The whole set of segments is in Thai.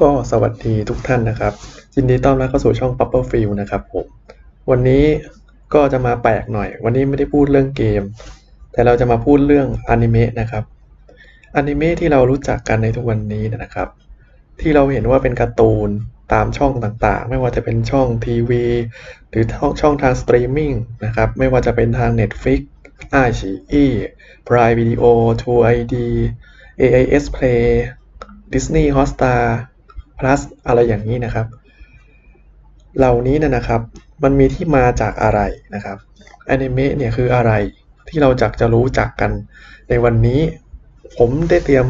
ก็สวัสดีทุกท่านนะครับยินดีต้อนรับเข้าสู่ช่อง Pupper Field นะครับผม วันนี้ก็จะมาแปลกหน่อย วันนี้ไม่ได้พูดเรื่องเกม แต่เราจะมาพูดเรื่องอนิเมะนะครับ อนิเมะที่เรารู้จักกันในทุกวันนี้นะครับ ที่เราเห็นว่าเป็นการ์ตูนตามช่องต่างๆ ไม่ว่าจะเป็นช่องทีวี หรือช่องทางสตรีมมิ่งนะครับ ไม่ว่าจะเป็นทาง Netflix i อ e Prime Video True ID AIS Play Disney Hotstar plus อะไรอย่างนี้นะครับ เหล่านี้นะนะครับ มันมีที่มาจากอะไรนะครับอนิเมะเนี่ยคืออะไรที่เราจักจะรู้จักกันในวันนี้ ผมได้เตรียม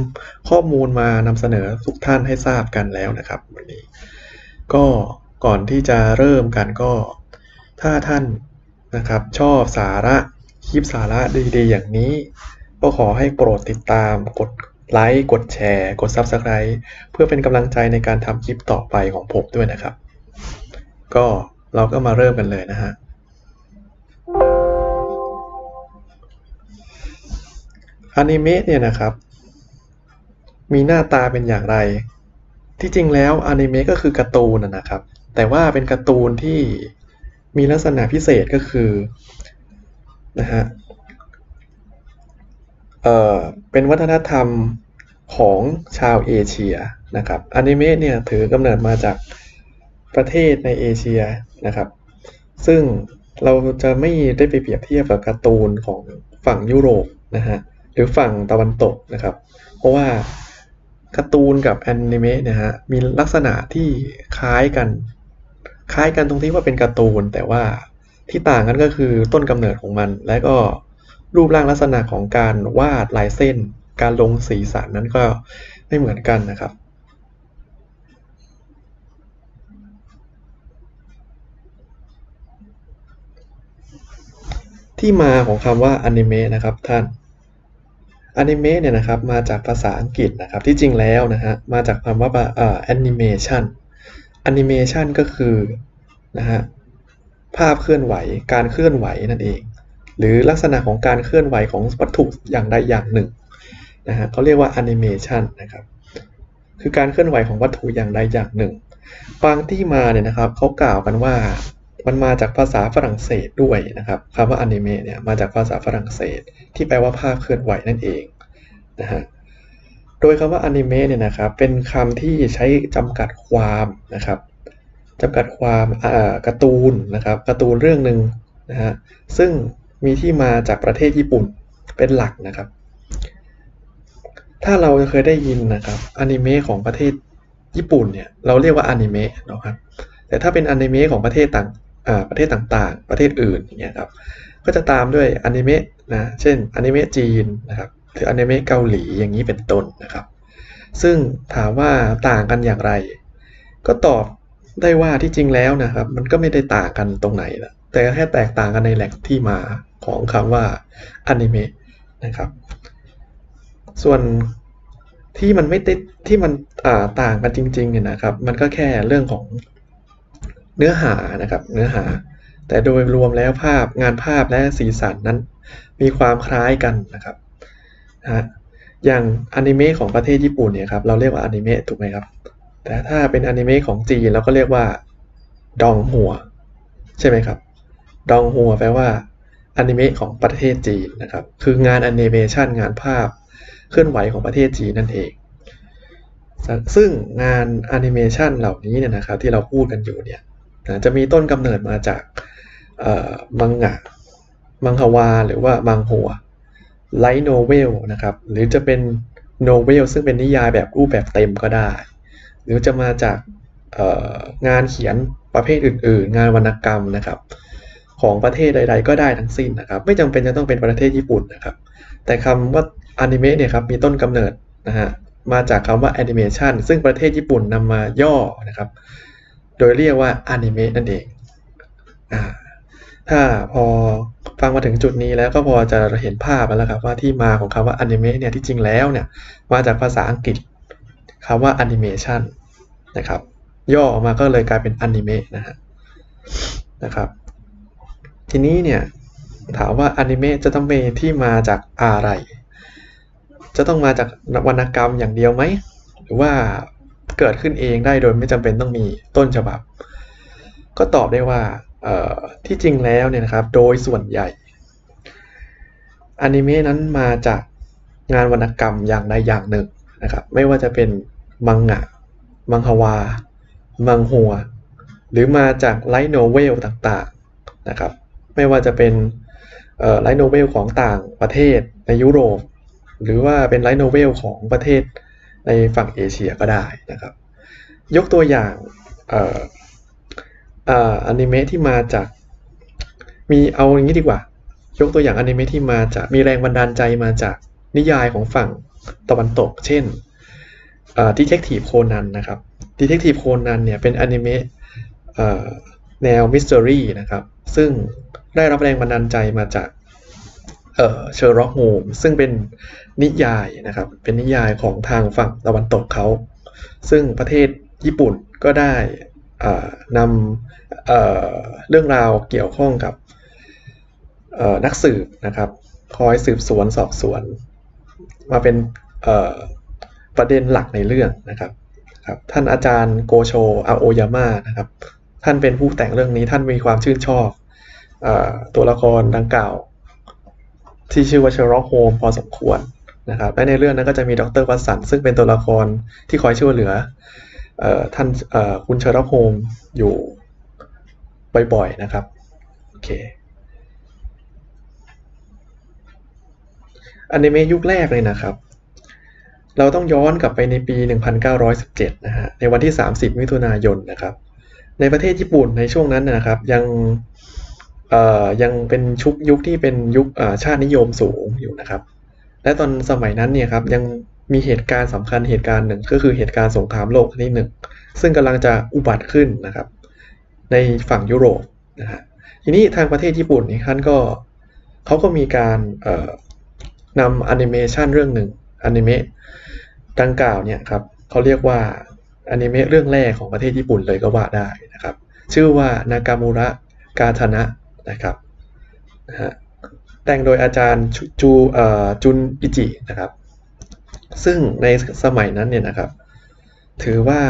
ข้อมูลมานำเสนอทุกท่านให้ทราบกันแล้วนะครับ วันนี้ ก็ก่อนที่จะเริ่มกันก็ ถ้าท่านนะครับ ชอบสาระคลิปสาระดีๆ อย่างนี้ ก็ขอให้โปรดติดตามกด ไลค์ กดแชร์ กด Subscribe เพื่อเป็นกำลังใจในการทำคลิปต่อไปของผมด้วยนะครับ ก็เราก็มาเริ่มกันเลยนะฮะ อนิเมะเนี่ยนะครับ มีหน้าตาเป็นอย่างไร ที่จริงแล้วอนิเมะก็คือการ์ตูนนะครับ แต่ว่าเป็นการ์ตูนที่มีลักษณะพิเศษก็คือนะฮะ เอ่อเป็นวัฒนธรรมของชาวเอเชียนะครับอนิเมะเนี่ยถือกำเนิดมาจากประเทศในเอเชียนะครับ ซึ่งเราจะไม่ได้ไปเปรียบเทียบกับการ์ตูนของฝั่งยุโรปนะฮะหรือฝั่งตะวันตกนะครับ เพราะว่าการ์ตูนกับแอนิเมะเนี่ยฮะมีลักษณะที่คล้ายกันคล้ายกันตรงที่ว่าเป็นการ์ตูน แต่ว่าที่ต่างกันก็คือต้นกำเนิดของมัน และก็ รูปร่างลักษณะของการวาดลายเส้น การลงสีสันนั้นก็ไม่เหมือนกันนะครับที่มาของคำว่าอนิเมะนะครับท่านอนิเมะเนี่ยนะครับมาจากภาษาอังกฤษนะครับที่จริงแล้วนะฮะมาจากคำว่าอ่อแอนิเมชันแอนิเมชันก็คือนะฮะภาพเคลื่อนไหวการเคลื่อนไหวนั่นเอง หรือลักษณะของการเคลื่อนไหวของวัตถุอย่างใดอย่างหนึ่งนะฮะเขาเรียกว่าแอนิเมชันนะครับคือการเคลื่อนไหวของวัตถุอย่างใดอย่างหนึ่งบางที่มาเนี่ยนะครับเขากล่าวกันว่ามันมาจากภาษาฝรั่งเศสด้วยนะครับคำว่าอนิเมะเนี่ยมาจากภาษาฝรั่งเศส ที่แปลว่าภาพเคลื่อนไหวนั่นเองนะฮะโดยคำว่าอนิเมะเนี่ยนะครับเป็นคำที่ใช้จำกัดความนะครับจำกัดความการ์ตูนนะครับการ์ตูนเรื่องหนึ่งนะฮะซึ่ง มีที่มาจากประเทศญี่ปุ่นเป็นหลักนะครับ ถ้าเราเคยได้ยินนะครับอนิเมะของประเทศญี่ปุ่นเนี่ยเราเรียกว่าอนิเมะนะครับ แต่ถ้าเป็นอนิเมะของประเทศต่างประเทศต่างๆ ประเทศอื่นอย่างเงี้ยครับ ก็จะตามด้วยอนิเมะนะ เช่นอนิเมะจีนนะครับ หรืออนิเมะเกาหลีอย่างนี้เป็นต้นนะครับ ซึ่งถามว่าต่างกันอย่างไร ก็ตอบได้ว่าที่จริงแล้วนะครับ มันก็ไม่ได้ต่างกันตรงไหนละแต่แค่แตกต่างกันในแหล่งที่มา ของคำว่าอนิเมะนะครับ ส่วนที่มันไม่ติดที่มันต่างกันจริงๆเนี่ยนะครับ มันก็แค่เรื่องของเนื้อหานะครับ เนื้อหา แต่โดยรวมแล้วภาพงานภาพและสีสันนั้น มีความคล้ายกันนะครับนะอย่างอนิเมะของประเทศญี่ปุ่นเนี่ยครับเราเรียกว่าอนิเมะถูกไหมครับ แต่ถ้าเป็นอนิเมะของจีนเราก็เรียกว่าดองหัว ใช่ไหมครับ ดองหัวแปลว่า อนิเมะของประเทศจีนนะครับ คืองานแอนิเมชันงานภาพเคลื่อนไหวของประเทศจีนนั่นเอง ซึ่งงานแอนิเมชันเหล่านี้เนี่ยนะครับที่เราพูดกันอยู่เนี่ยจะมีต้นกำเนิดมาจากมังงะ มังฮวา หรือว่ามังหัวไลท์โนเวลนะครับ หรือจะเป็นโนเวลซึ่งเป็นนิยายแบบรูปแบบเต็มก็ได้ หรือจะมาจากงานเขียนประเภทอื่น ๆ งานวรรณกรรมนะครับ ของประเทศใด ๆ ก็ได้ทั้งสิ้นนะครับ ไม่จำเป็นจะต้องเป็นประเทศญี่ปุ่นนะครับ แต่คำว่าอนิเมะเนี่ยครับมีต้นกำเนิดนะฮะมาจากคำว่าแอนิเมชันซึ่งประเทศญี่ปุ่นนำมาย่อนะครับ โดยเรียกว่าอนิเมะนั่นเองอ่าถ้าพอฟังมาถึงจุดนี้แล้วก็พอจะเห็นภาพแล้วครับว่าที่มาของคำว่าอนิเมะเนี่ยที่จริงแล้วเนี่ยมาจากภาษาอังกฤษคำว่าแอนิเมชันนะครับ ย่อออกมาก็เลยกลายเป็นอนิเมะนะฮะนะครับ ทีนี้เนี่ยถามว่าอนิเมะจะต้องเป็นที่มาจากอะไร จะต้องมาจากวรรณกรรมอย่างเดียวไหม หรือว่าเกิดขึ้นเองได้โดยไม่จำเป็นต้องมีต้นฉบับ ก็ตอบได้ว่าที่จริงแล้วเนี่ยนะครับ โดยส่วนใหญ่อนิเมะนั้นมาจากงานวรรณกรรมอย่างใดอย่างหนึ่งนะครับ ไม่ว่าจะเป็นมังงะ มังฮวา มังหัว หรือมาจากไลท์โนเวลต่างๆนะครับ ไม่ว่าจะเป็นไลท์โนเวลของต่างประเทศในยุโรป หรือว่าเป็นไลท์โนเวลของประเทศในฝั่งเอเชียก็ได้นะครับ ยกตัวอย่างอนิเมะที่มาจากมีเอาอย่างนี้ดีกว่า ยกตัวอย่างอนิเมะที่มาจากมีแรงบันดาลใจมาจากนิยายของฝั่งตะวันตก เช่นดีเทคทีฟโคนันนะครับดีเทคทีฟโคนันเนี่ยเป็นอนิเมะแนวมิส t ตอรี่นะครับ ซึ่งได้รับแรงบันดาลใจมาจากเชอร์ล็อกโฮมซึ่งเป็นนิยายนะครับ เป็นนิยายของทางฝั่งตะวันตกเขา ซึ่งประเทศญี่ปุ่นก็ได้นำเเรื่องราวเกี่ยวข้องกับนักสืบนะครับ คอยสืบสวนสอบสวน มาเป็นประเด็นหลักในเรื่องนะครับครับ ท่านอาจารย์โกโชอาโอยาม่านะครับ ท่านเป็นผู้แต่งเรื่องนี้ท่านมีความชื่นชอบอตัวละครดังกล่าว ที่ชื่อว่าเชอร์ล็อกโฮมพอสมควรนะครับและในเรื่องนั้นก็จะมีดรวัตสันซึ่งเป็นตัวละครที่คอยช่วยเหลือท่านคุณเชอร์ล็อกโฮมอยู่บ่อยๆนะครับโอเคอนิเมะยุคแรกเลยนะครับ เราต้องย้อนกลับไปในปี 1917 นะฮะ ในวันที่ 30 มิถุนายนนะครับ ในประเทศญี่ปุ่นในช่วงนั้นนะครับยังยังเป็นชุกยุคที่เป็นยุคชาตินิยมสูงอยู่นะครับ และตอนสมัยนั้นเนี่ยครับยังมีเหตุการณ์สำคัญเหตุการณ์หนึ่งก็คือเหตุการณ์สงครามโลกครั้งที่หนึ่งซึ่งกำลังจะอุบัติขึ้นนะครับ ในฝั่งยุโรปนะฮะทีนี้ทางประเทศญี่ปุ่นนี่ท่านก็เขาก็มีการนำแอนิเมชันเรื่องหนึ่งแอนิเมะดังกล่าวเนี่ยครับเขาเรียกว่า อนิเมะเรื่องแรกของประเทศญี่ปุ่นเลยก็ว่าได้นะครับ ชื่อว่านากามูระกาทนะนะครับนะฮะแต่งโดยอาจารย์จูจุนอิจินะครับ ซึ่งในสมัยนั้นเนี่ยนะครับ ถือว่า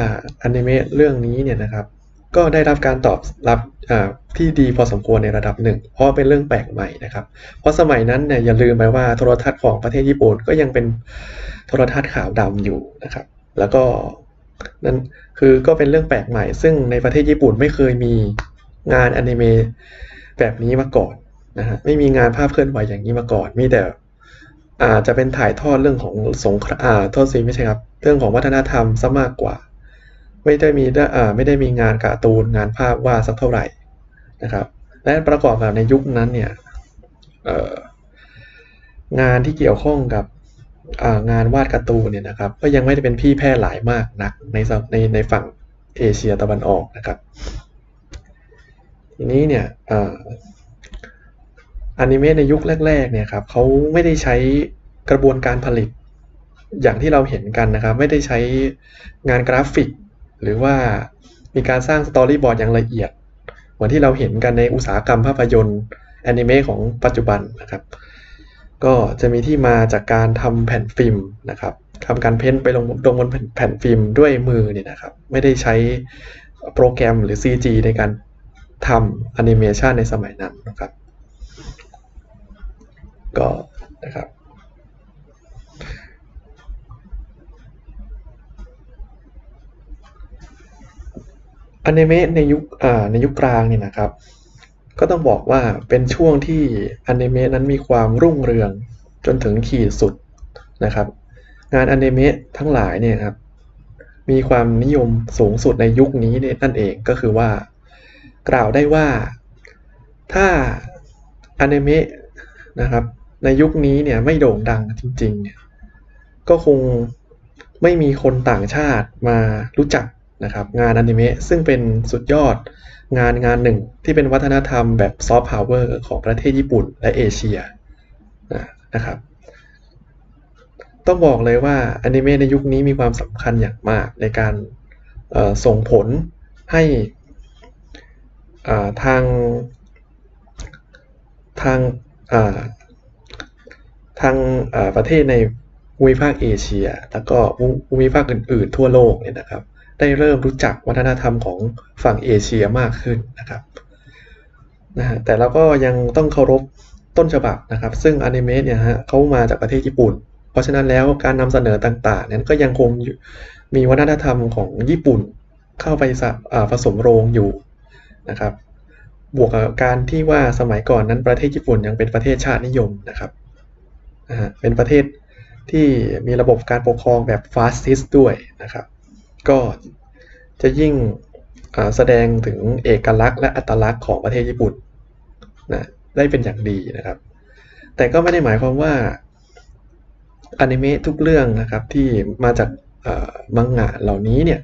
อนิเมะเรื่องนี้เนี่ยนะครับ ก็ได้รับการตอบรับที่ดีพอสมควรในระดับหนึ่ง เพราะเป็นเรื่องแปลกใหม่นะครับ เพราะสมัยนั้นเนี่ยอย่าลืมไปว่าโทรทัศน์ของประเทศญี่ปุ่นก็ยังเป็นโทรทัศน์ขาวดำอยู่นะครับ แล้วก็ นั่นคือก็เป็นเรื่องแปลกใหม่ ซึ่งในประเทศญี่ปุ่นไม่เคยมีงานอนิเมะแบบนี้มาก่อนนะฮะไม่มีงานภาพเคลื่อนไหวอย่างนี้มาก่อน มีแต่อาจจะเป็นถ่ายทอดเรื่องของสงครามอ่าโทษซีไม่ใช่ครับ เรื่องของวัฒนธรรมซะมากกว่า ไม่ได้มีอ่าไม่ได้มีงานการ์ตูนงานภาพวาดสักเท่าไหร่นะครับ และประกอบกับในยุคนั้นเนี่ยงานที่เกี่ยวข้องกับ งานวาดการ์ตูนเนี่ยนะครับ ก็ยังไม่ได้เป็นพี่แพร่หลายมากนักในในในฝั่งเอเชียตะวันออกนะครับ ทีนี้เนี่ยอนิเมะในยุคแรกๆเนี่ยครับเขาไม่ได้ใช้กระบวนการผลิตอย่างที่เราเห็นกันนะครับ ไม่ได้ใช้งานกราฟิก หรือว่ามีการสร้างสตอรี่บอร์ดอย่างละเอียด เหมือนที่เราเห็นกันในอุตสาหกรรมภาพยนตร์แอนิเมะของปัจจุบันนะครับ ก็จะมีที่มาจากการทำแผ่นฟิล์มนะครับทำการเพ้นไปลงลงบนแผ่นฟิล์มด้วยมือเนี่ยนะครับ ไม่ได้ใช้โปรแกรมหรือ CG ในการทำแอนิเมชันในสมัยนั้นนะครับ ก็นะครับ อนิเมะในยุคในยุคกลางเนี่ยนะครับ ก็ต้องบอกว่าเป็นช่วงที่อนิเมะนั้นมีความรุ่งเรืองจนถึงขีดสุดนะครับ งานอนิเมะทั้งหลายเนี่ยครับมีความนิยมสูงสุดในยุคนี้นั่นเองก็คือว่า กล่าวได้ว่าถ้าอนิเมะนะครับ ในยุคนี้เนี่ยไม่โด่งดังจริงๆเนี่ยก็คงไม่มีคนต่างชาติมารู้จักนะครับ งานอนิเมะซึ่งเป็นสุดยอด งานงานหนึ่งที่เป็นวัฒนธรรมแบบซอฟต์พาวเวอร์ของประเทศญี่ปุ่นและเอเชียนะครับ ต้องบอกเลยว่าอนิเมะในยุคนี้มีความสำคัญอย่างมากในการส่งผลให้ทางทางทางประเทศในภูมิภาคเอเชีย แล้วก็ภูมิภาคอื่นๆ ทั่วโลกเนี่ยนะครับ ได้เริ่มรู้จักวัฒนธรรมของฝั่งเอเชียมากขึ้นนะครับนะฮะแต่เราก็ยังต้องเคารพต้นฉบับนะครับ ซึ่งอนิเมะเนี่ยฮะเขามาจากประเทศญี่ปุ่น เพราะฉะนั้นแล้วการนำเสนอต่างๆนี่ยก็ยังคงมีวัฒนธรรมของญี่ปุ่นเข้าไปผสมโรงอยู่นะครับ บวกกับการที่ว่าสมัยก่อนนั้นประเทศญี่ปุ่นยังเป็นประเทศชาตินิยมนะครับนะฮะเป็นประเทศที่มีระบบการปกครองแบบฟาสซิสต์ด้วยนะครับ ก็จะยิ่งแสดงถึงเอกลักษณ์และอัตลักษณ์ของประเทศญี่ปุ่นนะได้เป็นอย่างดีนะครับ แต่ก็ไม่ได้หมายความว่าอนิเมะทุกเรื่องนะครับที่มาจากเอ่อมังงะเหล่านี้เนี่ย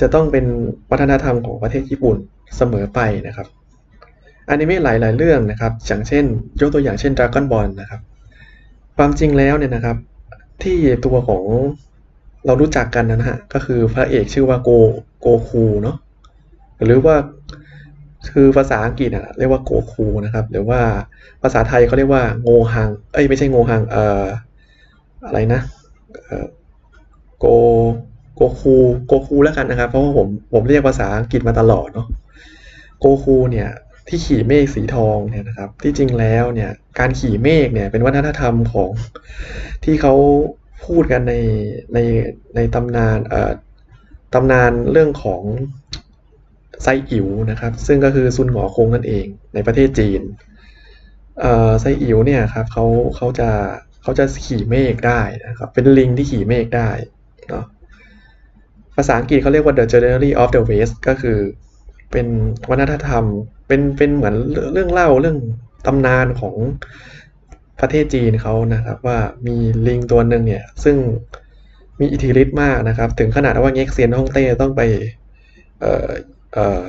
จะต้องเป็นวัฒนธรรมของประเทศญี่ปุ่นเสมอไปนะครับอนิเมะหลาย ๆ เรื่องนะครับอย่างเช่น ยกตัวอย่างเช่น Dragon Ball นะครับ ความจริงแล้วเนี่ยนะครับที่ตัวของ เรารู้จักกันนะฮะ ก็คือพระเอกชื่อว่าโกโกคูเนาะหรือว่าคือภาษาอังกฤษอะเรียกว่าโกคูนะครับ หรือว่าภาษาไทยเขาเรียกว่าโงหัง เอ้ยไม่ใช่โงหังเอ่ออะไรนะโกโกคูโกคูแล้วกันนะครับ เพราะว่าผมผมเรียกภาษาอังกฤษมาตลอดเนาะโกคูเนี่ยที่ขี่เมฆสีทองเนี่ยนะครับ ที่จริงแล้วเนี่ยการขี่เมฆเนี่ยเป็นวัฒนธรรมของที่เขา พูดกันในในในตำนานเอ่อตำนานเรื่องของไซอิ๋วนะครับ ซึ่งก็คือซุนหงอคงนั่นเองในประเทศจีนเอ่อไซอิ๋วเนี่ยครับเขาเขาจะเขาจะขี่เมฆได้นะครับ เป็นลิงที่ขี่เมฆได้เนาะภาษาอังกฤษเขาเรียกว่า the journey of the west ก็คือเป็นวัฒนธรรมเป็นเป็นเหมือนเรื่องเล่าเรื่องตำนานของ ประเทศจีนเขานะครับว่ามีลิงตัวหนึ่งเนี่ยซึ่งมีอิทธิฤทธิ์มากนะครับ ถึงขนาดว่าเง็กเซียนฮ่องเต้ต้องไปออ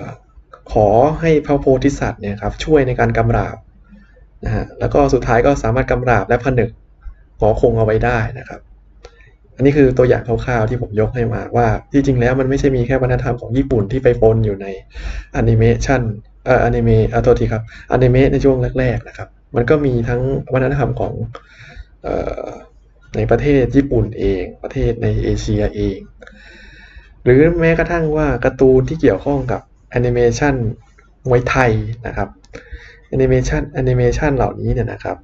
ขอให้พระโพธิสัตว์เนี่ยครับช่วยในการกำราบนะฮะแล้วก็สุดท้ายก็สามารถกำราบและผนึกหอคงเอาไว้ได้นะครับ อันนี้คือตัวอย่างคร่าวๆที่ผมยกให้มาว่าที่จริงแล้วมันไม่ใช่มีแค่วัฒนธรรมของญี่ปุ่นที่ไปปนอยู่ในแอนิเมชันเอ่อแอนิเมะอ่าโทษทีครับแอนิเมะในช่วงแรกๆนะครับ มันก็มีทั้งวัฒนธรรมของออในประเทศญี่ปุ่นเอง ประเทศในเอเชียเอง หรือแม้กระทั่งว่าการ์ตูนที่เกี่ยวข้องกับแอนิเมชันมวยไทยนะครับแอนิเมชันแอนิเมชันเหล่านี้เนี่ยนะครับ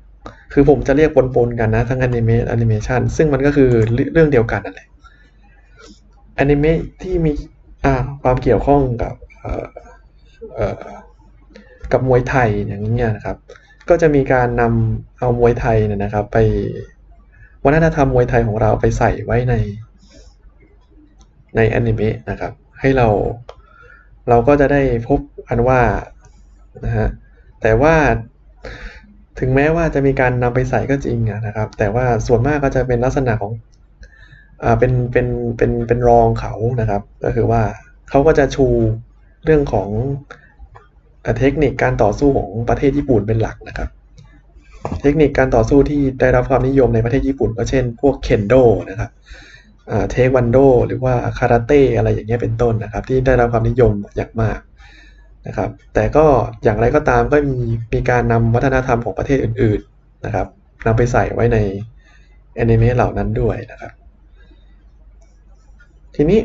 คือผมจะเรียกปนๆกันนะ ทั้งแอนิเมะแอนิเมชันซึ่งมันก็คือเรื่องเดียวกันนั่นแหละอนิเมะที่มีความเกี่ยวข้องกับกับมวยไทยอย่างนี้ยนะครับ ก็จะมีการนำเอามวยไทยเนี่ยนะครับ ไปวัฒนธรรมมวยไทยของเราไปใส่ไว้ในในแอนิเมะนะครับ ให้เราเราก็จะได้พบอันว่านะฮะแต่ว่าถึงแม้ว่าจะมีการนำไปใส่ก็จริงนะครับ แต่ว่าส่วนมากก็จะเป็นลักษณะของอ่าเป็นเป็นเป็นเป็นรองเขานะครับ ก็คือว่าเขาก็จะชูเรื่องของ เทคนิคการต่อสู้ของประเทศญี่ปุ่นเป็นหลักนะครับ เทคนิคการต่อสู้ที่ได้รับความนิยมในประเทศญี่ปุ่น ก็เช่น พวกเคนโดนะครับเทควันโดหรือว่าคาราเต้อะไรอย่างเงี้ยเป็นต้นนะครับ ที่ได้รับความนิยมอย่างมากนะครับ แต่ก็อย่างไรก็ตามก็มีมีการนำวัฒนธรรมของประเทศอื่น ๆนะครับนำไปใส่ไว้ในแอนิเมะเหล่านั้นด้วยนะครับ ทีนี้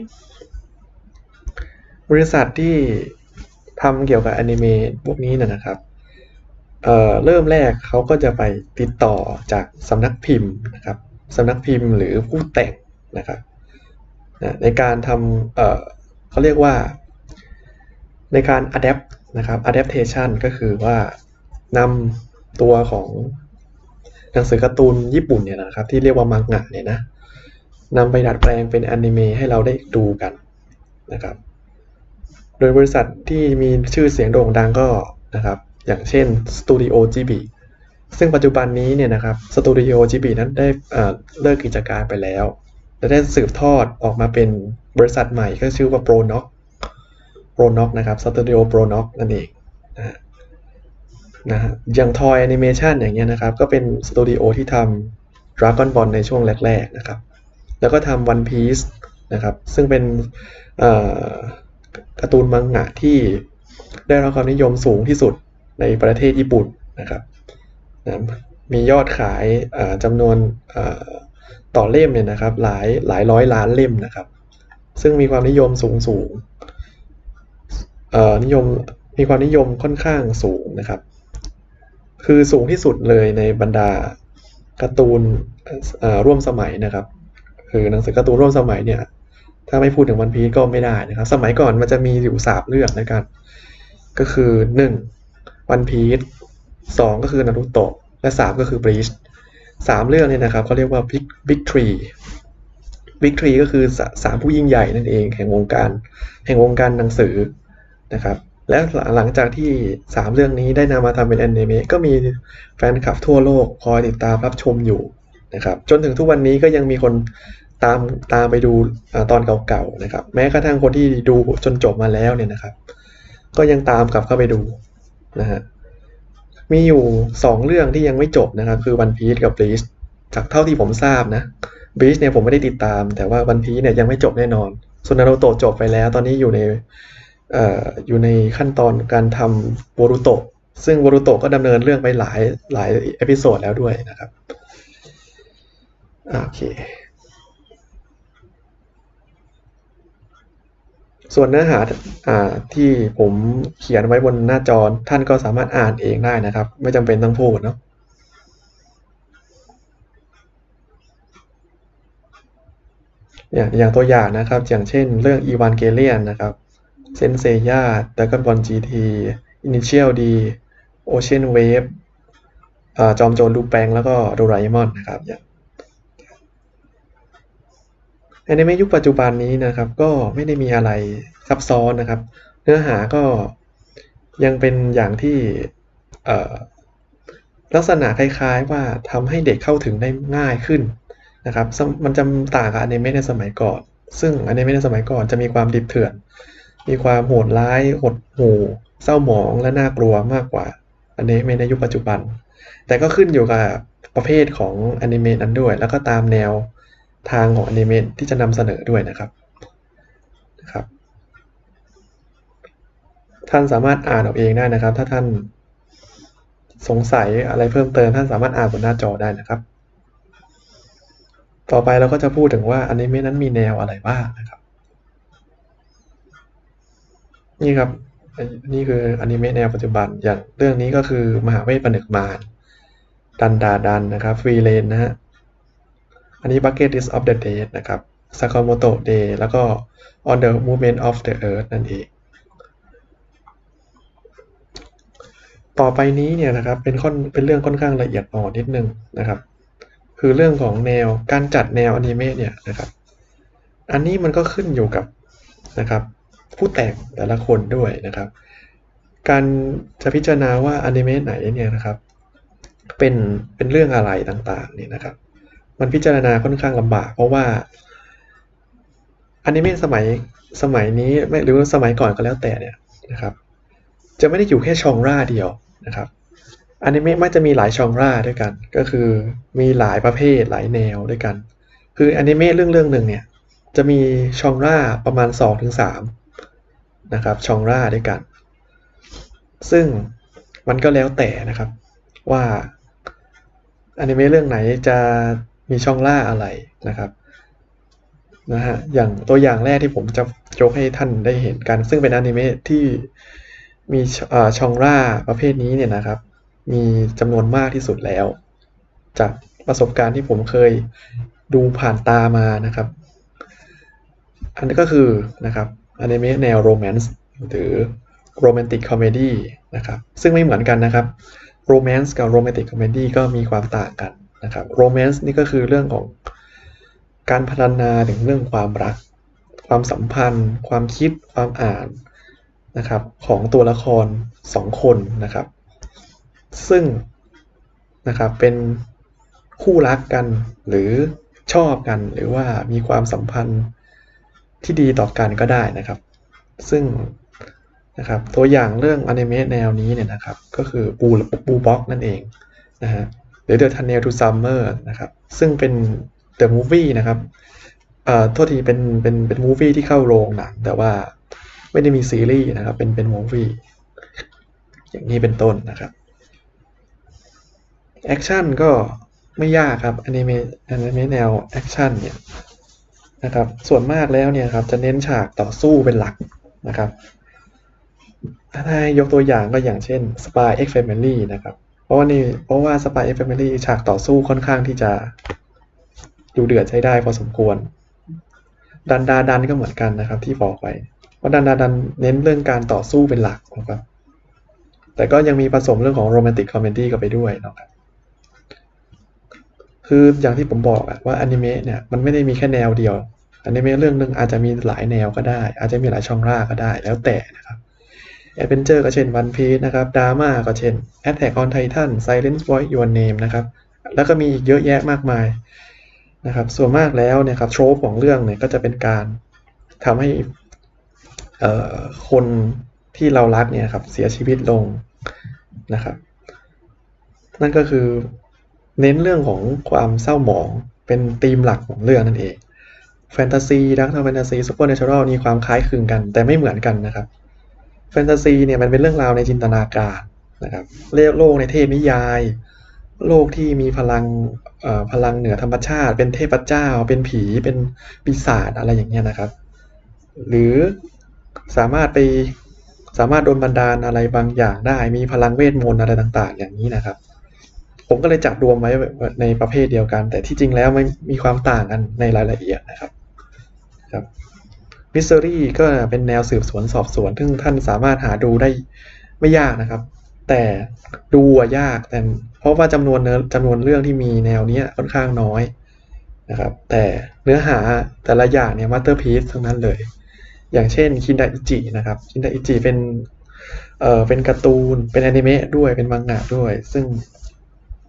บริษัทที่ ทำเกี่ยวกับแอนิเมะพวกนี้นะครับเเริ่มแรกเขาก็จะไปติดต่อจากสำนักพิมพ์นะครับสำนักพิมพ์หรือผู้แต่งนะครับในการทำเเขาเรียกว่า ในการ adapt นะครับ adaptation ก็คือว่านำตัวของหนังสือการ์ตูนญี่ปุ่นเนี่ยนะครับ ที่เรียกว่ามังงะเนี่ยนะนำไปดัดแปลงเป็นอนิเมะให้เราได้ดูกันนะครับ โดยบริษัทที่มีชื่อเสียงโด่งดังก็นะครับ อย่างเช่น Studio Ghibli ซึ่งปัจจุบันนี้เนี่ยนะครับ Studio Ghibli นั้นได้เเลิกกิจการไปแล้วและได้สืบทอดออกมาเป็นบริษัทใหม่ก็ชื่อว่า Pronoc Pronoc นะครับ Studio Pronoc นั่นเองนะฮะนะอย่าง Toy Animation อย่างเงี้ยนะครับ ก็เป็นสตูดิโอที่ทำ Dragon Ball ในช่วงแรก ๆ นะครับ แล้วก็ทำ One Piece นะครับ ซึ่งเป็น การ์ตูนมังงะที่ได้รับความนิยมสูงที่สุดในประเทศญี่ปุ่นนะครับนะมียอดขายจำนวนต่อเล่มเนี่ยนะครับหลายหลายร้อยล้านเล่มนะครับ ซึ่งมีความนิยมสูงสูงนิยมมีความนิยมค่อนข้างสูงนะครับ คือสูงที่สุดเลยในบรรดาการ์ตูนร่วมสมัยนะครับ คือหนังสือการ์ตูนร่วมสมัยเนี่ย ถ้าไม่พูดถึงวันพีก็ไม่ได้นะครับ สมัยก่อนมันจะมีอยู่สามเรื่องนะครับ ก็คือหนึ่งวันพีซสองก็คือนารูโตะและสามก็คือบลีชสามเรื่องเนี่ยนะครับเขาเรียกว่าบิ๊กบิ๊กทรีบิ๊กทรีก็คือสสามผู้ยิ่งใหญ่นั่นเองแห่งวงการ แห่งวงการหนังสือนะครับ และหลังจากที่สามเรื่องนี้ได้นำมาทำเป็นแอนิเมะก็มีแฟนคลับทั่วโลกคอยติดตามรับชมอยู่นะครับ จนถึงทุกวันนี้ก็ยังมีคน ตามตามไปดูอตอนเก่าๆนะครับ แม้กระทั่งคนที่ดูจนจบมาแล้วเนี่ยนะครับ ก็ยังตามกลับเข้าไปดูนะฮะมีอยู่ 2 เรื่องที่ยังไม่จบนะครับ คือ One Piece กับ Bleach จากเท่าที่ผมทราบนะ Bleach เนี่ยผมไม่ได้ติดตาม แต่ว่า One Piece เนี่ยยังไม่จบแน่นอนส่วนนารูโตะจบไปแล้ว ตอนนี้อยู่ในออยู่ในขั้นตอนการทำโบรูโตะซึ่งโบรูโตะก็ดำเนินเรื่องไปหลายหลายเอพิโซดแล้วด้วยนะครับโอเค ส่วนเนื้อหาอที่ผมเขียนไว้บนหน้าจอท่านก็สามารถอ่านเองได้นะครับ ไม่จำเป็นต้องพูดเนาะอย่างอย่างตัวอย่างนะครับ อย่างเช่นเรื่อง e v a n g e l i o n นนะครับเซนเซย่าดากอนบอล GT Initial D Ocean Wave อ่าจอมโจรลูแปงแล้วก็โดราเอมอนนะครับอย่าง แอนิเมะยุคปัจจุบันนี้นะครับ ก็ไม่ได้มีอะไรซับซ้อนนะครับ เนื้อหาก็ยังเป็นอย่างที่ลักษณะคล้ายๆว่าทำให้เด็กเข้าถึงได้ง่ายขึ้นนะครับมมันจะต่างกับอนิเมะในสมัยก่อน ซึ่งอนิเมะในสมัยก่อนจะมีความดิบเถื่อน มีความโหดร้ายหดหู่เศร้าหมองและน่ากลัวมากกว่าอนิเมะในยุคปัจจุบัน แต่ก็ขึ้นอยู่กับประเภทของอนิเมะนั้นด้วย แล้วก็ตามแนว ทางของอนิเมะที่จะนำเสนอด้วยนะครับนะครับ ท่านสามารถอ่านเอาเองได้นะครับ ถ้าท่านสงสัยอะไรเพิ่มเติมท่านสามารถอ่านบนหน้าจอได้นะครับ ต่อไปเราก็จะพูดถึงว่าอนิเมะนั้นมีแนวอะไรบ้างนะครับ นี่ครับนี่คืออนิเมะแนวปัจจุบันอย่างเรื่องนี้ก็คือมหาเวทผนึกมารดันดาดันนะครับฟรีเลนนะฮะ อันนี้ Bucket List of the Dead นะครับ Sakamoto Day แล้วก็ On the Movement of the Earth นั่นเอง ต่อไปนี้เนี่ยนะครับเป็นค่อนเป็นเรื่องค่อนข้างละเอียดอ่อนนิดนึงนะครับ คือเรื่องของแนวการจัดแนวอนิเมะเนี่ยนะครับ อันนี้มันก็ขึ้นอยู่กับนะครับ ผู้แต่งแต่ละคนด้วยนะครับ การจะพิจารณาว่าอนิเมะไหนเนี่ยนะครับ เป็นเป็นเรื่องอะไรต่างๆนี่นะครับ มันพิจารณาค่อนข้างลำบาก เพราะว่าอนิเมะสมัยสมัยนี้ไม่หรือสมัยก่อนก็แล้วแต่เนี่ยนะครับ จะไม่ได้อยู่แค่ชองร่าเดียวนะครับอนิเมะมักจะมีหลายชองร่าด้วยกัน ก็คือมีหลายประเภทหลายแนวด้วยกัน คืออนิเมะเรื่องเรื่องหนึ่งเนี่ยจะมีชองร่าประมาณ2-3ถึงนะครับชองร่าด้วยกัน ซึ่งมันก็แล้วแต่นะครับว่าอนิเมะเรื่องไหนจะ มีช่องล่าอะไรนะครับนะฮะอย่างตัวอย่างแรกที่ผมจะยกให้ท่านได้เห็นกัน ซึ่งเป็นอนิเมะที่มีช่องล่าประเภทนี้เนี่ยนะครับ มีจำนวนมากที่สุดแล้ว จากประสบการณ์ที่ผมเคยดูผ่านตามานะครับ อันนี้ก็คือนะครับอนิเมะแนวโรแมนต์หรือโรแมนติกคอมเมดี้นะครับ ซึ่งไม่เหมือนกันนะครับโรแมนต์กับโรแมนติกคอมเมดี้ก็มีความต่างกัน นะครับโรแมนต์นี่ก็คือเรื่องของการพัฒนาถึงเรื่องความรัก ความสัมพันธ์ ความคิดความอ่านนะครับของตัวละครสองคนนะครับ ซึ่งนะครับเป็นคู่รักกันหรือชอบกันหรือว่ามีความสัมพันธ์ที่ดีต่อกันก็ได้นะครับ ซึ่งนะครับตัวอย่างเรื่องอนิเมะแนวนี้เนี่ยนะครับ ก็คือบูบูบ็อกนั่นเองนะฮะ หรือ The Tunnel to Summer นะครับ ซึ่งเป็น The Movie นะครับเอ่อโทษทีเป็นเป็นเป็นมูฟวี่ที่เข้าโรงหนัง แต่ว่าไม่ได้มีซีรีส์นะครับ เป็นเป็นมูฟวี่อย่างนี้เป็นต้นนะครับแอคชั่นก็ไม่ยากครับอนิเมะอนิเมะแนวแอคชั่นเนี่ยนะครับส่วนมากแล้วเนี่ยครับจะเน้นฉากต่อสู้เป็นหลักนะครับถ้าให้ยกตัวอย่างก็อย่างเช่น Spy X Family นะครับ เพราะว่านี่เพราะว่า Spy X Family ฉากต่อสู้ค่อนข้างที่จะดูเดือดใช้ได้พอสมควร ดันดาดันก็เหมือนกันนะครับ ที่บอกไปว่าดันดาดันเน้นเรื่องการต่อสู้เป็นหลักนะครับ แต่ก็ยังมีผสมเรื่องของโรแมนติกคอมเมดี้เข้าไปด้วยนะครับคืออย่างที่ผมบอกอะว่าอนิเมะเนี่ยมันไม่ได้มีแค่แนวเดียวอนิเมะเรื่องหนึงอาจจะมีหลายแนวก็ได้ อาจจะมีหลายช่องร่าก็ได้แล้วแต่นะครับ แอดเวนเจอร์ก็เช่น One Piece นะครับดราม่าก็เช่น Attack on Titan Silent Voice Your Name นะครับแล้วก็มีอีกเยอะแยะมากมายนะครับส่วนมากแล้วเนี่ยครับโทรปของเรื่องเนี่ยก็จะเป็นการทำให้คนที่เรารักเนี่ยครับเสียชีวิตลงนะครับนั่นก็คือเน้นเรื่องของความเศร้าหมองเป็นธีมหลักของเรื่องนั่นเองแฟนตาซีดักทอแฟนตาซีซูเปอร์เนเชอรัลมีความคล้ายคลึงกัน แต่ไม่เหมือนกันนะครับ แฟนตาซีเนี่ยมันเป็นเรื่องราวในจินตนาการนะครับเรียกโลกในเทพนิยาย โลกที่มีพลังเอ่อพลังเหนือธรรมชาติ เป็นเทพเจ้า เป็นผีเป็นปีศาจอะไรอย่างเงี้ยนะครับ หรือสามารถไปสามารถโดนบันดาลอะไรบางอย่างได้ มีพลังเวทมนต์อะไรต่าง ๆ อย่างนี้นะครับ ผมก็เลยจับรวมไว้ในประเภทเดียวกัน แต่ที่จริงแล้วไม่มีความต่างกันในรายละเอียดนะครับครับ มิส t รีก็เป็นแนวสืบสวนสอบสวน ซึ่งท่านสามารถหาดูได้ไม่ยากนะครับ แต่ดูยากแต่เพราะว่าจำนวนเนื้อจำนวนเรื่องที่มีแนวนี้ค่อนข้างน้อยนะครับ แต่เนื้อหาแต่ละอย่างเนี่ยมาสเตอร์พีซทั้งนั้นเลย อย่างเช่นคินดาอิจินะครับคินดาอิจิเป็นเอ่อเป็นการ์ตูนเป็นอนิเมะด้วยเป็นมังงะด้วย ซึ่ง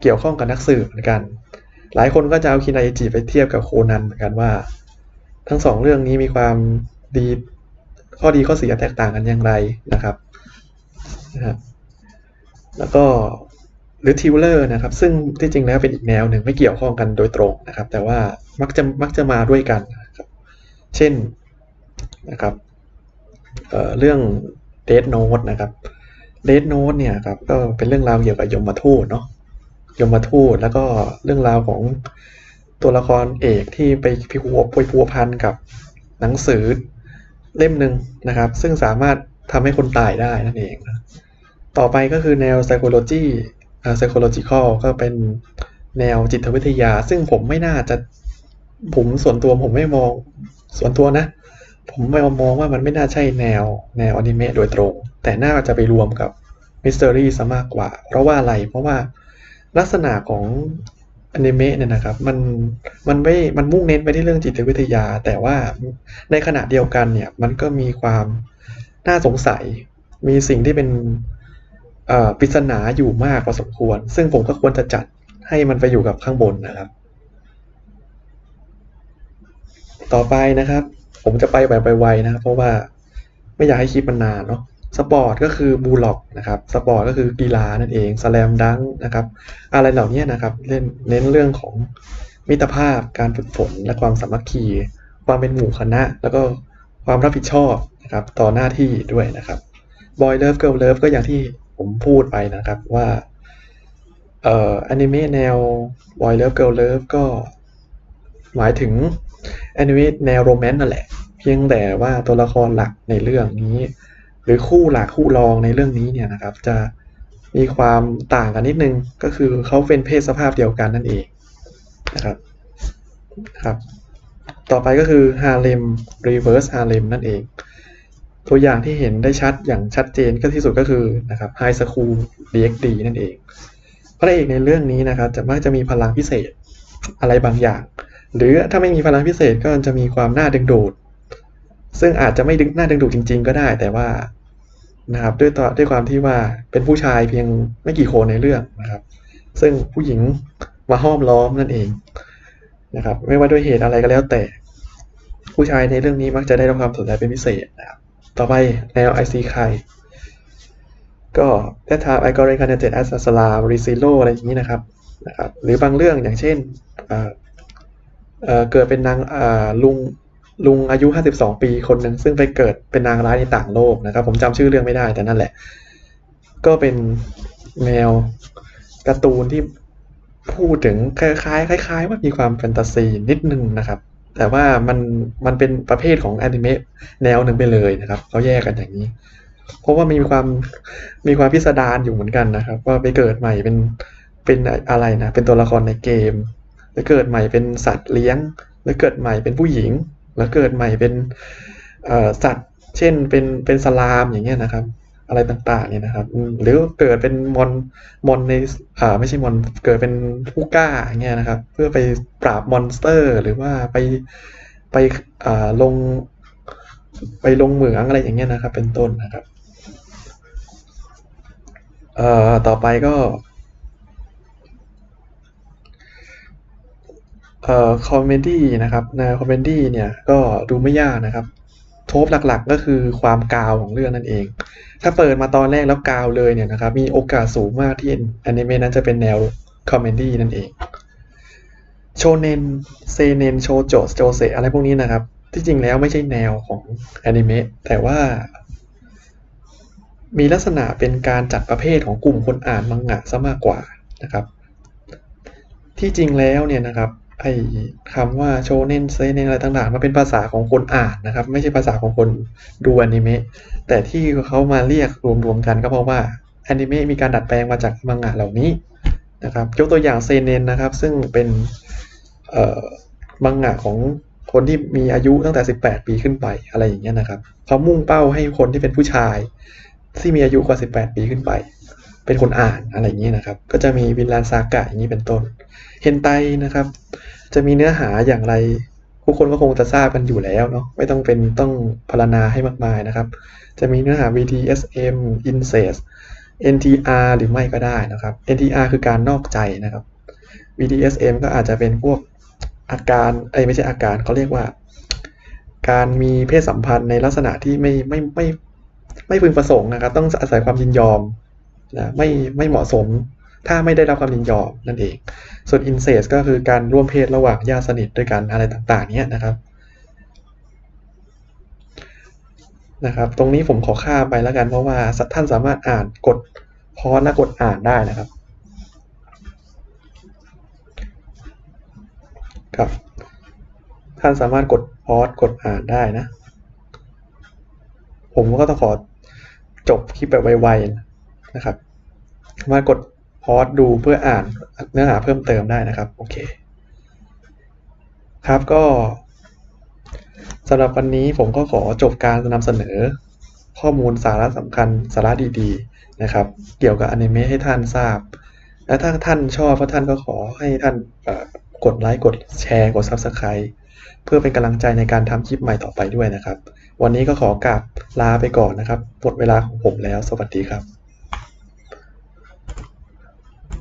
เกี่ยวข้องกับนักสืบเหมือนกัน หลายคนก็จะเอาคินดาอิจิไปเทียบกับโคนันเหมือนกันว่า ทั้งสองเรื่องนี้มีความ ดีข้อดีข้อเสียแตกต่างกันอย่างไรนะครับนะครับแล้วก็หรือทิวเลอร์นะครับ ซึ่งที่จริงแล้วเป็นอีกแนวหนึ่งไม่เกี่ยวข้องกันโดยตรงนะครับ แต่ว่ามักจะมักจะมาด้วยกันนะครับเช่นนะครับเเรื่อง Death Note นะครับ Death Note เนี่ยครับก็เป็นเรื่องราวเกี่ยวกับยมทูตเนาะยมทูตแล้วก็เรื่องราวของตัวละครเอกที่ไปพิวพัวพันกับหนังสือ เล่มหนึ่งนะครับ ซึ่งสามารถทำให้คนตายได้นั่นเองนะต่อไปก็คือแนว psychology psychological ก็เป็นแนวจิตวิทยา ซึ่งผมไม่น่าจะผมส่วนตัวผมไม่มองส่วนตัวนะ ผมไม่มองว่ามันไม่น่าใช่แนวแนวอนิเมะโดยตรง แต่น่าจะไปรวมกับมิส t ต r y ซะมากกว่า เพราะว่าอะไรเพราะว่าลักษณะของ อนิเมะเนี่ยนะครับมันมันไม่มันมุ่งเน้นไปที่เรื่องจิตวิทยา แต่ว่าในขณะเดียวกันเนี่ยมันก็มีความน่าสงสัย มีสิ่งที่เป็นปริศนาอยู่มากพอสมควร ซึ่งผมก็ควรจะจัดให้มันไปอยู่กับข้างบนนะครับ ต่อไปนะครับ ผมจะไปแบบไวๆนะครับเพราะว่าไม่อยากให้คลิปมันนานเนาะ สปอร์ตก็คือบูล็อกนะครับสปอร์ตก็คือกีฬานั่นเองสแลมดังนะครับอะไรเหล่านี้นะครับเล่นเน้นเรื่องของมิตรภาพการฝึกฝนและความสามัคคี ความเป็นหมู่คณะ แล้วก็ความรับผิดชอบนะครับต่อหน้าที่ด้วยนะครับบอยเลิฟเกิร์ลเลิฟก็อย่างที่ผมพูดไปนะครับว่าเอ่ออนิเมะแนวบอยเลิฟเกิร์ลเลิฟก็หมายถึงแอนิเมะแนวโรแมนต์นั่นแหละ เพียงแต่ว่าตัวละครหลักในเรื่องนี้ หรือคู่หลักคู่รองในเรื่องนี้เนี่ยนะครับ จะมีความต่างกันนิดนึงก็คือเขาเป็นเพศสภาพเดียวกันนั่นเองนะครับครับต่อไปก็คือ Harlem Reverse Harlem นั่นเอง ตัวอย่างที่เห็นได้ชัดอย่างชัดเจนก็ที่สุดก็คือนะครับ High School DxD นั่นเองพระเอกในเรื่องนี้นะครับจะมักจะมีพลังพิเศษอะไรบางอย่าง หรือถ้าไม่มีพลังพิเศษก็จะมีความน่าดึงดูด ซึ่งอาจจะไม่ดึงน่าดึงดูดจริง ๆ ก็ได้ แต่ว่านะครับด้วยต่อด้วยความที่ว่าเป็นผู้ชายเพียงไม่กี่คนในเรื่องนะครับ ซึ่งผู้หญิงมาห้อมล้อมนั่นเองนะครับ ไม่ว่าด้วยเหตุอะไรก็แล้วแต่ ผู้ชายในเรื่องนี้มักจะได้รับความสนใจเป็นพิเศษนะครับ ต่อไปแนว IC ใครก็แท้ทาไอคอนเรนคาเนเจตแอสซาลารีซิโลอะไรอย่างนี้นะครับนะครับ หรือบางเรื่องอย่างเช่นเอ่อเกิดเป็นนางลุง ลุงอายุ 52 ปีคนหนึ่งซึ่งไปเกิดเป็นนางร้ายในต่างโลกนะครับ ผมจำชื่อเรื่องไม่ได้แต่นั่นแหละ ก็เป็นแนวการ์ตูนที่พูดถึงคล้ายๆคล้าย ๆ ว่ามีความแฟนตาซีนิดนึงนะครับ แต่ว่ามันมันเป็นประเภทของแอนิเมะแนวหนึ่งไปเลยนะครับเขาแยกกันอย่างนี้ เพราะว่ามีความมีความพิสดารอยู่เหมือนกันนะครับ ว่าไปเกิดใหม่เป็นเป็นอะไรนะเป็นตัวละครในเกมแล้วเกิดใหม่เป็นสัตว์เลี้ยงแล้วเกิดใหม่เป็นผู้หญิง แล้วเกิดใหม่เป็นสัตว์ เช่นเป็นเป็นสลามอย่างเงี้ยนะครับ อะไรต่างๆเนี่ยนะครับหรือเกิดเป็นมอนมอนในอ่าไม่ใช่มอนเกิดเป็นผู้กล้าอย่างเงี้ยนะครับ เพื่อไปปราบมอนสเตอร์ หรือว่าไปไปอ่าลงไปลงเหมืองอะไรอย่างเงี้ยนะครับ เป็นต้นนะครับเอ่อต่อไปก็ เอ่อคอมเมดี้นะครับแนคอมเมดี้เนี่ยก็ดูไม่ยากนะครับโทปหลักๆก็คือความกาวของเรื่องนั่นเอง ถ้าเปิดมาตอนแรกแล้วกาวเลยเนี่ยนะครับมีโอกาสสูงมากที่อนิเมะนั้นจะเป็นแนวคอมเมดี้นั่นเองโชเนนเซเนนโชโจโจเซอะไรพวกนี้นะครับ ที่จริงแล้วไม่ใช่แนวของอนิเมะแต่ว่า มีลักษณะเป็นการจัดประเภทของกลุ่มคนอ่านมังงะซะมากกว่านะครับ ที่จริงแล้วเนี่ยนะครับ ไอ้คำว่าโชเน้นเซเนนอะไรต่างๆมันเป็นภาษาของคนอ่านนะครับ ไม่ใช่ภาษาของคนดูอนิเมะแต่ที่เขามาเรียกรวมๆกันก็เพราะว่าอนิเมะมีการดัดแปลงมาจากมังงะเหล่านี้นะครับยกตัวอย่างเซเนนนะครับ ซึ่งเป็นเอ่อมังงะของคนที่มีอายุตั้งแต่ 18 ปีขึ้นไปอะไรอย่างเงี้ยนะครับเขามุ่งเป้าให้คนที่เป็นผู้ชาย ที่มีอายุกว่า 18 ปีขึ้นไป เป็นคนอ่านอะไรอย่างนี้นะครับ ก็จะมีวินแลนซากะอย่างนี้เป็นต้น เฮนไตนะครับ จะมีเนื้อหาอย่างไรผู้คนก็คงจะทราบกันอยู่แล้วเนาะไม่ต้องเป็นต้องพรรณนาให้มากมายนะครับ จะมีเนื้อหา BDSM incest NTR หรือไม่ก็ได้นะครับ NTR คือการนอกใจนะครับ BDSM ก็อาจจะเป็นพวกอาการเอ้ยไม่ใช่อาการเขาเรียกว่า การมีเพศสัมพันธ์ในลักษณะที่ไม่ไม่ไม่ไม่พึงประสงค์นะครับ ต้องอาศัยความยินยอม นะไม่ไม่เหมาะสม ถ้าไม่ได้รับความยินยอมนั่นเอง ส่วน incest ก็คือการร่วมเพศระหว่างญาติสนิทด้วยกันอะไรต่างๆเนี้ยนะครับนะครับ ตรงนี้ผมขอข้ามไปแล้วกันเพราะว่าท่านสามารถอ่านกดพอสและกดอ่านได้นะครับครับ ท่านสามารถกดพอสกดอ่านได้นะ ผมก็ต้องขอจบคลิปแบบไวๆนะะครับ มากดพอสดูเพื่ออ่านเนื้อหาเพิ่มเติมได้นะครับ โอเค ครับก็สำหรับวันนี้ผมก็ขอจบการนำเสนอข้อมูลสาระสำคัญสาระดีๆนะครับ เกี่ยวกับอนิเมะให้ท่านทราบ และถ้าท่านชอบก็ท่านก็ขอให้ท่านกดไลค์กดแชร์กด Subscribe เพื่อเป็นกำลังใจในการทำคลิปใหม่ต่อไปด้วยนะครับ วันนี้ก็ขอกราบลาไปก่อนนะครับหมดเวลาของผมแล้ว สวัสดีครับ